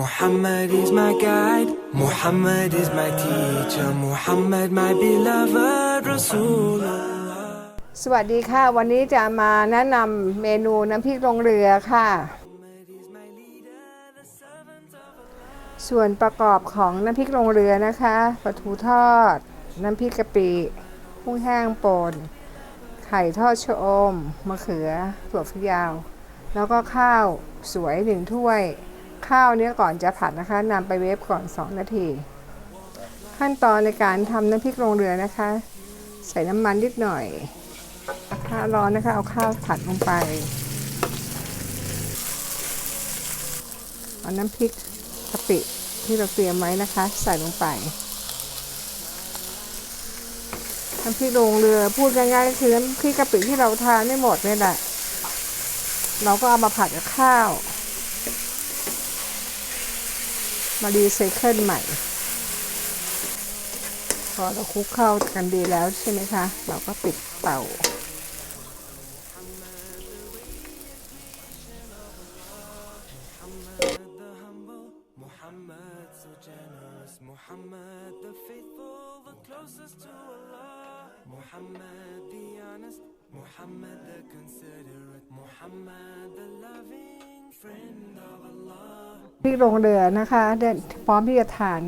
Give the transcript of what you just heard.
Muhammad is my guide, Muhammad is my teacher, Muhammad my beloved Rasulullah. สวัสดีค่ะ วันนี้จะมาแนะนำเมนูน้ำพริกลงเรือค่ะ ส่วนประกอบของน้ำพริกลงเรือนะคะปลาทูทอด น้ำพริกกะปิกุ้งแห้งป่นไข่ทอดชะอม มะเขือถั่วฝักยาว แล้วก็ข้าวสวยหนึ่งถ้วย ข้าวเนี้ยก่อนจะผัดนะคะนำไปเวฟก่อน 2 นาที ขั้นตอนในการทำน้ำพริกลงเรือนะคะ ใส่น้ำมันนิดหน่อยถ้าร้อนนะคะ เอาข้าวผัดลงไป เอาน้ำพริกกะปิที่เราเตรียมไว้นะคะ ใส่ลงไปน้ำพริกลงเรือพูดง่ายๆคือน้ำพริกกะปิที่เราทานไม่หมดเนี่ยแหละเราก็เอามาผัดกับข้าว มารีไซเคิลใหม่ พอเราคลุกเข้ากันดีแล้วใช่ไหมคะ เราก็ปิดเตา Allah. พริกลงเรือนะคะพร้อมที่จะทาน